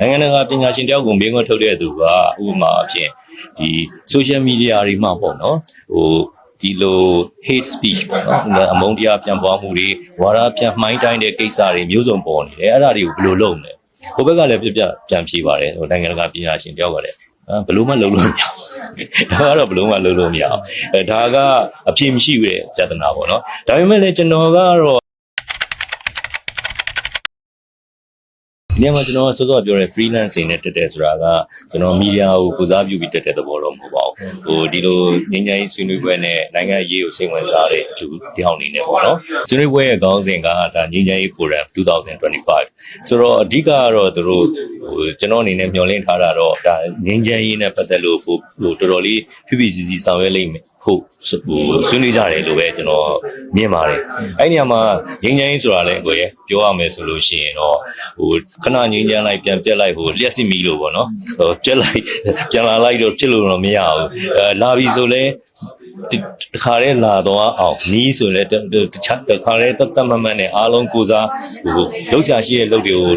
နိုင်ငံတကာပညာရှင်တယောက်ကိုမင်းခွန်းထုတ်တဲ့သူကဥပမာအဖြစ်ဒီ social media တွေမှာပေါ့နော်ဟိုဒီလို hate speech ပေါ့နော်အမုန်းတရားပြန်ပွားမှုတွေဝါဒပြန်မှိုင်းတိုင်းတဲ့ကိစ္စတွေမျိုးစုံပေါ်နေတယ်အဲ့ဒါတွေကိုဘယ်လိုလုပ်မလဲဟိုဘက်ကလည်းပြပြပြန်ဖြေပါတယ်ဟိုနိုင်ငံတကာပညာရှင်တယောက်ကလည်းဘယ်လိုမှလုပ်လို့မရဘူးဒါကတော့ဘယ်လိုမှလုပ်လို့မရအောင်အဲဒါကအဖြေမရှိဘူးတဲ့ပြဿနာပေါ့နော်ဒါပေမဲ့လည်းကျွန်တော်ကတော့ ဒီနေ့မှာကျွန်တော်ကစောစောပြောတဲ့ freelancing နဲ့တက်တယ်ဆိုတာကကျွန်တော်မီဒီယာကိုကိုစားပြုပြီးတက်တဲ့သဘောတော့မဟုတ်ပါဘူး။ဟိုဒီလိုငញ្ញကြီးဆွေးနွေးပွဲနဲ့နိုင်ငံရေးကိုစိတ်ဝင်စားတဲ့သူတယောက်အနေနဲ့ပေါ့နော်။ဆွေးနွေးပွဲရဲ့ခေါင်းစဉ်ကဒါငញ្ញကြီး forum 2025ဆိုတော့အဓိကကတော့သူတို့ဟိုကျွန်တော်အနေနဲ့မျှော်လင့်ထားတာတော့ဒါငញ្ញကြီးနဲ့ပတ်သက်လို့ဟိုဟိုတော်တော်လေးဖိဖိစီစီဆောင်ရွက်လိမ့်မယ် ဟုတ်ဟိုဆွေးနွေးကြတယ်လို့ပဲကျွန်တော်မြင်ပါတယ်အဲ့ဒီနေရာမှာငင်းငင်းဆိုတာလည်းကိုယ်ရဲ့ပြောရမယ်ဆိုလို့ရှိရင်တော့ဟိုခဏငင်းငင်းလိုက်ပြန်ပြက်လိုက်ဟိုလျှက်စစ်မီလို့ပေါ့နော်ဟိုပြက်လိုက်ပြန်လာလိုက်တော့ဖြစ်လို့တော့မရဘူးအဲလာပြီဆိုလဲဒီ တခါတည်းလာတော့အောင်နီးဆိုလဲတတခြားတခါတည်းတတ်တတ်မတ်မတ်နဲ့အားလုံးကိုစားဟိုလှုပ်ရှားရှိတဲ့လုပ်တွေကို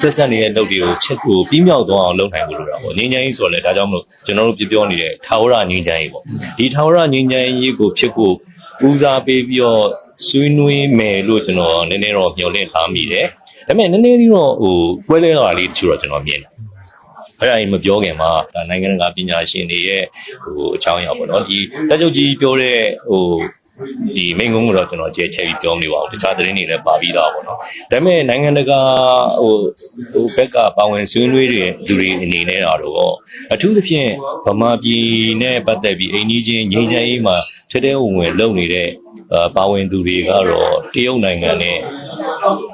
ဆက်ဆက်နေတဲ့လုပ်တွေကိုချက်ကိုပြီးမြောက်သွားအောင်လုပ်နိုင်ဖို့လိုတာပေါ့ငင်းငင်းဆိုတော့လဲဒါကြောင့်မလို့ကျွန်တော်တို့ပြောပြောနေတဲ့ထာဝရငင်းငင်းပေါ့ဒီထာဝရငင်းငင်းရေးကိုဖြစ်ဖို့ဦးစားပေးပြီးတော့ဆွေးနွေးမယ်လို့ကျွန်တော်နည်းနည်းတော့မျှော်လင့်ထားမိတယ်ဒါပေမဲ့နည်းနည်းလေးတော့ဟိုကွဲလဲလာလေးတချို့တော့ကျွန်တော်မြင်တယ် အဲ့ဒါကြီးမပြောခင်မှာဒါနိုင်ငံတကာပညာရှင်တွေရဲ့ဟိုအချောင်းအရာပေါ့နော်ဒီတက်ချုပ်ကြီးပြောတဲ့ဟိုဒီမိန်ကုန်းကိုတော့ကျွန်တော်ကြဲချက်ပြီးပြောမလို့ပါဘူးတခြားသတင်းတွေလည်းပါပြီးသားပေါ့နော်ဒါပေမဲ့နိုင်ငံတကာဟိုဟိုဘက်ကပါဝင်ဆွေးနွေးတဲ့လူတွေအနေနဲ့တော့အထူးသဖြင့်ဗမာပြည်နဲ့ပတ်သက်ပြီးအိမ်ကြီးချင်းငြိမ်းချမ်းရေးမှာထဲထဲဝင်ဝင်လုပ်နေတဲ့အာပါဝင်သူတွေကတော့တရုတ်နိုင်ငံနဲ့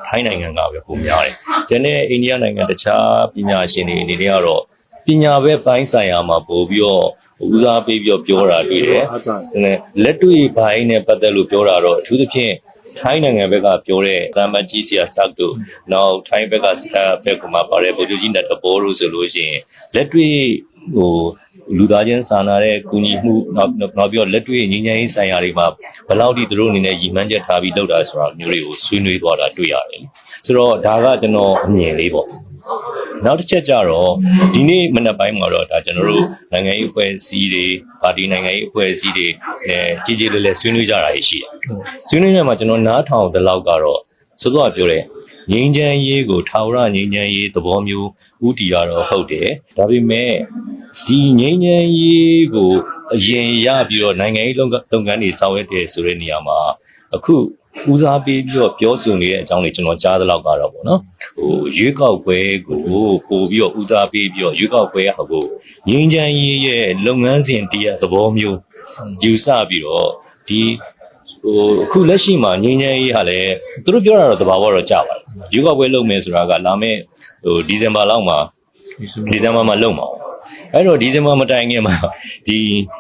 ထိုင်းနိုင်ငံကပဲပုံများတယ်။ကျန်တဲ့အိန္ဒိယနိုင်ငံတခြားပညာရှင်တွေအနေနဲ့ကတော့ပညာပဲပိုင်းဆိုင်ရာမှာပို့ပြီးတော့ဦးစားပေးပြီးတော့ပြောတာတွေ့တယ်။အဲလက်တွေ့ဘိုင်းနဲ့ပတ်သက်လို့ပြောတာတော့အထူးသဖြင့်ထိုင်းနိုင်ငံဘက်ကပြောတဲ့သာမကြီးဆရာဆောက်တို့နောက်ထိုင်းဘက်ကစတာဘက်ကမှာပါတဲ့ဗိုလ်ချုပ်ကြီးနတ်တဘောတို့ဆိုလို့ရှိရင်လက်တွေ့ ဟိုလူသားချင်းစာနာတဲ့ကူညီမှုနောက်နောက်ပြီးတော့လက်တွေ့ငြိမ်းချမ်းရေးဆိုင်ရာတွေမှာဘယ်လောက်ထိသူတို့အနေနဲ့ရည်မှန်းချက်ထားပြီးလုပ်တာဆိုတာမျိုးတွေကိုဆွေးနွေးသွားတာတွေ့ရတယ်။ဆိုတော့ဒါကကျွန်တော်အမြင်လေးပေါ့။နောက်တစ်ချက်ကြတော့ဒီနေ့မနက်ပိုင်းမှာတော့ဒါကျွန်တော်တို့နိုင်ငံရေးအဖွဲ့အစည်းတွေပါတီနိုင်ငံရေးအဖွဲ့အစည်းတွေအဲကြီးကြီးလေးလေးဆွေးနွေးကြတာရှိတယ်။ဆွေးနွေးနေမှာကျွန်တော်နားထောင်တဲ့လောက်ကတော့ စောစောကပြောတဲ့ငင်းချမ်းရေးကိုထာဝရငင်းချမ်းရေးသဘောမျိုးဥတီရတော့ဟုတ်တယ်။ဒါပေမဲ့ဒီငင်းချမ်းရေးကိုအရင်ရပြီးတော့နိုင်ငံရေးလုပ်လုပ်ငန်းတွေဆောင်ရွက်တယ်ဆိုတဲ့နေရာမှာအခုဦးစားပေးပြီးတော့ပြောဆိုနေတဲ့အကြောင်းတွေကျွန်တော်ကြားသလောက်ကတော့ပေါ့နော်ဟိုရွေးကောက်ပွဲကိုပို့ပြီးတော့ဦးစားပေးပြီးတော့ရွေးကောက်ပွဲရဟိုငင်းချမ်းရေးရဲ့လုပ်ငန်းစဉ်တရသဘောမျိုးယူဆပြီးတော့ဒီ ဟိုအခုလက်ရှိမှာငင်းချမ်းရေးဟာလည်းသူတို့ပြောတာတော့တဘာဝတော့ကြပါတယ်ရွေးကောက်ပွဲလုပ်မယ်ဆိုတာကလာမယ့်ဟိုဒီဇင်ဘာလောက်မှာဒီဇင်ဘာမှာလုပ်မှာအဲ့တော့ဒီဇင်ဘာမတိုင်ခင်မှာဒီ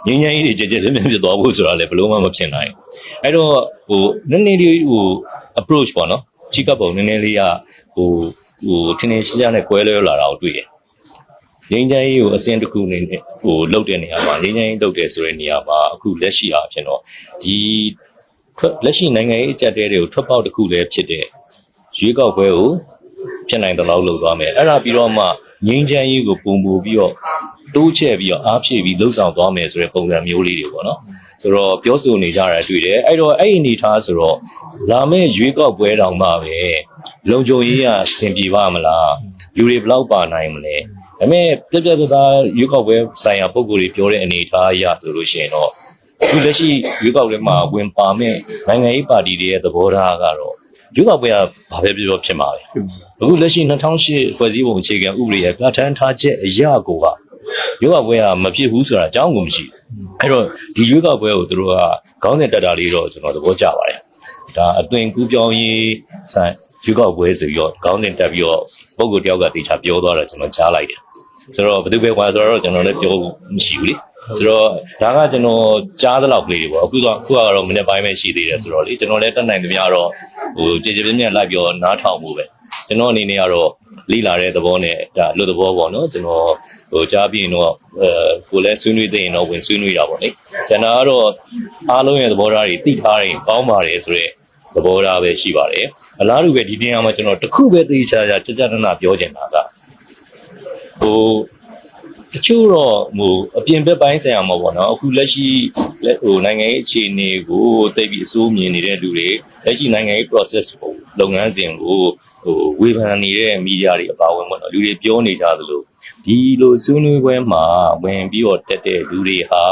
ငင်းချမ်းရေးတွေကြကြပြပြဖြစ်သွားဖို့ဆိုတာလည်းဘယ်လို့မှမဖြစ်နိုင်ဘူးအဲ့တော့ဟိုနည်းနည်းလေးဟို approach ပေါ့နော်ချိကပ်ပုံနည်းနည်းလေးကဟိုဟိုထင်းထင်းရှားရှားနဲ့ကွဲလွဲလာတာကိုတွေ့တယ်ငင်းချမ်းရေးကိုအစင်တစ်ခုအနေနဲ့ဟိုလုတ်တဲ့နေရာမှာငင်းချမ်းရေးလုတ်တယ်ဆိုတဲ့နေရာမှာအခုလက်ရှိအားဖြင့်တော့ဒီထွက် လက်ရှိနိုင်ငံရေးအကြက်တဲတွေကိုထွက်ပေါက်တစ်ခုလည်းဖြစ်တဲ့ရွေးကောက်ပွဲကိုဖြစ်နိုင်တဲ့လောက်လုပ်သွားမယ်အဲ့ဒါပြီးတော့မှငင်းချမ်းရေးကိုပုံပူပြီးတော့တိုးချဲ့ပြီးတော့အားဖြည့်ပြီးလှုပ်ဆောင်သွားမယ်ဆိုတဲ့ပုံစံမျိုးလေးတွေပေါ့နော်ဆိုတော့ပြောဆိုနေကြတာတွေ့တယ်အဲ့တော့အဲ့ဒီအနေထားဆိုတော့လာမယ့်ရွေးကောက်ပွဲတောင်မှပဲလုံခြုံရေးကစင်ပြေပါမလားလူတွေဘယ်လောက်ပါနိုင်မလဲဒါပေမဲ့ပြပြသားသားရွေးကောက်ပွဲဆိုင်ရာပုံကိုယ်တွေပြောတဲ့အနေအထားအရဆိုလို့ရှိရင်တော့ အခုလက်ရှိရွေးကောက်ပွဲမှာဝင်ပါမဲ့နိုင်ငံရေးပါတီတွေရဲ့သဘောထားကတော့ရွေးကောက်ပွဲကဘာပဲပြောပြောဖြစ်မှာပဲအခုလက်ရှိ2008ဖွဲ့စည်းပုံအခြေခံဥပဒေရဲ့ပြဋ္ဌာန်းထားချက်အရာကိုကရွေးကောက်ပွဲကမဖြစ်ဘူးဆိုတာအကြောင်းကိုမရှိဘူးအဲ့တော့ဒီရွေးကောက်ပွဲကိုသူတို့ကခေါင်းစဉ်တက်တာလေးတော့ကျွန်တော်သဘောကျပါတယ်ဒါအသွင်ကူးပြောင်းရေးဆိုင်ရွေးကောက်ပွဲဆိုပြီးတော့ခေါင်းစဉ်တက်ပြီးတော့ပုံကိုတယောက်ကတေချာပြောသွားတာကျွန်တော်ကြားလိုက်တယ်ဆိုတော့ဘယ်သူပဲကွာဆိုတော့ကျွန်တော်လည်းပြောမရှိဘူးလေ ဆိုတော့ဒါကကျွန်တော်ကြားသလောက်ကလေးတွေပေါ့အခုကအခုကတော့မနေ့ပိုင်းပဲရှိသေးတယ်ဆိုတော့လေကျွန်တော်လည်းတက်နိုင်သမျှတော့ဟိုကြည်ကြည်ပြည့်ပြည့်လိုက်ပြောနားထောင်မှုပဲကျွန်တော်အနေနဲ့ကတော့လိလာတဲ့သဘောနဲ့ဒါလွတ်သဘောပေါ့နော်ကျွန်တော်ဟိုကြားပြီးရင်တော့အဲကိုလည်းဆွေးနွေးသိရင်တော့ဝင်ဆွေးနွေးတာပေါ့လေကျွန်တော်ကတော့အားလုံးရဲ့သဘောထားတွေသိထားရင်ကောင်းပါတယ်ဆိုတော့သဘောထားပဲရှိပါတယ်အလားတူပဲဒီတင်ရမှာကျွန်တော်တခုပဲသိချာချာကြကြနနပြောချင်တာကဟို တချို့တော့ဟိုအပြင်ဘက်ပိုင်းဆိုင်ရာမှာပေါ့နော်အခုလက်ရှိလက်ဟိုနိုင်ငံရေးအခြေအနေကိုသိပြီးအစိုးမြင်နေတဲ့လူတွေလက်ရှိနိုင်ငံရေး process ကိုလုပ်ငန်းစဉ်ကိုဟိုဝေဖန်နေတဲ့မီဒီယာတွေအပါအဝင်ပေါ့နော်လူတွေပြောနေကြသလိုဒီလိုဆွေးနွေးပွဲမှာဝင်ပြီးတော့တက်တဲ့လူတွေဟာ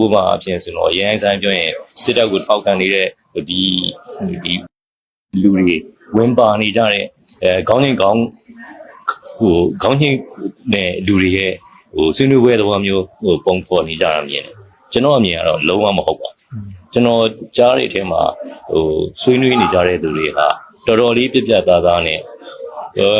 ဥပမာအဖြစ်ဆိုတော့ရန်ဆိုင်ပြောရင်စစ်တပ်ကိုထောက်ခံနေတဲ့ဒီဒီလူတွေဝင်ပါနေကြတဲ့အဲခေါင်းချင်းခေါင်းဟိုခေါင်းချင်းနဲ့လူတွေရဲ့ ဟိုဆွေးနွေးပွဲသဘောမျိုးဟိုပုံဖော်နေကြတာမြင်တယ်ကျွန်တော်အမြင်ကတော့လုံးဝမဟုတ်ပါဘူးကျွန်တော်ကြားတဲ့အထဲမှာဟိုဆွေးနွေးနေကြတဲ့သူတွေဟာတော်တော်လေးပြက်ပြက်သားသားနဲ့ဟို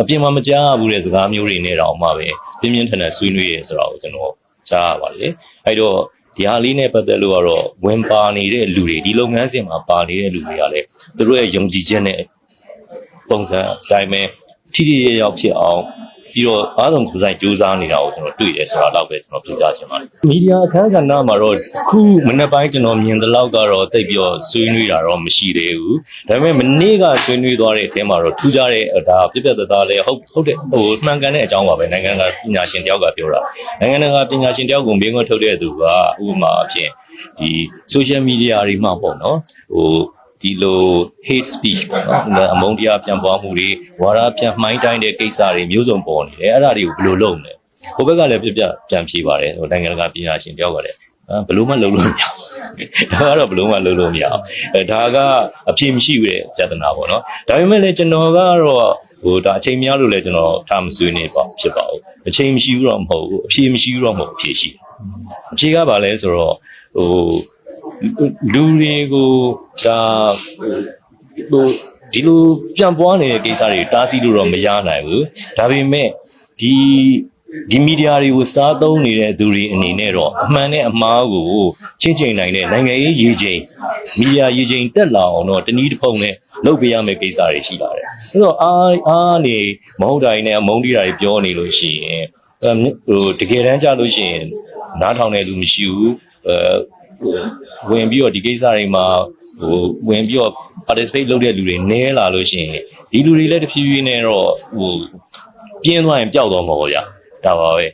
အပြင်မှာမကြားရဘူးတဲ့စကားမျိုးတွေနဲ့တော့မှပဲပြင်းပြင်းထန်ထန်ဆွေးနွေးရဲဆိုတော့ကျွန်တော်ကြားရပါတယ်အဲ့တော့ဒီဟာလေးနဲ့ပတ်သက်လို့ကတော့ဝင်ပါနေတဲ့လူတွေဒီလုပ်ငန်းစဉ်မှာပါနေတဲ့လူတွေကလည်းသူတို့ရဲ့ယုံကြည်ချက်နဲ့ပုံစံအတိုင်းပဲထိထိရရောက်ဖြစ်အောင် ပြီးတော့အားလုံးဒီဇိုင်းကြိုးစားနေတာကိုကျွန်တော်တွေ့တယ်ဆိုတာတော့ပဲကျွန်တော်ပြောပြချင်ပါတယ်။မီဒီယာအခန်းကဏ္ဍမှာတော့ခုမနေ့ပိုင်းကျွန်တော်မြင်တဲ့လောက်ကတော့တိတ်ပြီးတော့ဆွေးနွေးတာတော့မရှိသေးဘူး။ဒါပေမဲ့မနေ့ကဆွေးနွေးသွားတဲ့အထဲမှာတော့ထူးခြားတဲ့ဒါပြပြသက်သားလဲဟုတ်ဟုတ်တဲ့ဟိုမှန်ကန်တဲ့အကြောင်းပါပဲနိုင်ငံကပညာရှင်တယောက်ကပြောတာ။နိုင်ငံကပညာရှင်တယောက်ကိုမင်းကထုတ်တဲ့သူကဥပမာအဖြစ်ဒီ social media တွေမှာပေါ့နော်ဟို ဒီလို hate speech ပေါ့နော်အမုန်းတရားပြန်ပွားမှုတွေဝါဒပြန်မှိုင်းတိုင်းတဲ့ကိစ္စတွေမျိုးစုံပေါ်နေတယ်အဲ့ဒါတွေကိုဘယ်လိုလုပ်မလဲဟိုဘက်ကလည်းပြပြပြန်ဖြေပါတယ်ဟိုနိုင်ငံတကာပညာရှင်တယောက်ကလည်းအဲဘယ်လိုမှလုပ်လို့မရဘူးဒါကတော့ဘယ်လိုမှလုပ်လို့မရအောင်အဲဒါကအဖြေမရှိဘူးတဲ့ပြဿနာပေါ့နော်ဒါပေမဲ့လည်းကျွန်တော်ကတော့ဟိုဒါအချိန်များလို့လည်းကျွန်တော်ထားမဆွေးနေပါဖြစ်ပါဘူးအချိန်မရှိဘူးတော့မဟုတ်ဘူးအဖြေမရှိဘူးတော့မဟုတ်အဖြေရှိတယ်အဖြေကဘာလဲဆိုတော့ဟို လူတွေကိုဒါဟိုဒီလိုပြန်ပွားနေတဲ့ကိစ္စတွေတားဆီးလို့တော့မရနိုင်ဘူးဒါပေမဲ့ဒီဒီမီဒီယာတွေကိုစားသုံးနေတဲ့သူတွေအနေနဲ့တော့အမှန်နဲ့အမှားကိုချင်းချင်းနိုင်တဲ့နိုင်ငံရေးရည်ချင်းမီဒီယာရည်ချင်းတက်လာအောင်တော့တနည်းတစ်ဖုံနဲ့လုပ်ပေးရမယ့်ကိစ္စတွေရှိလာတယ်အဲ့တော့အားအားနေမဟုတ်တာတွေနဲ့အမုန်းတီးတာတွေပြောနေလို့ရှိရင်ဟိုတကယ်တမ်းကြလို့ရှိရင်နားထောင်တဲ့လူမရှိဘူးအဲဟို ဝင်ပြီးတော့ဒီကိစ္စတွေမှာဟိုဝင်ပြီးတော့ participate လုပ်တဲ့လူတွေနည်းလာလို့ရှိရင်ဒီလူတွေလည်းတဖြည်းဖြည်းနဲ့တော့ဟိုပြင်းသွားရင်ပျောက်သွားမှာပေါ့ဗျာဒါပါပဲ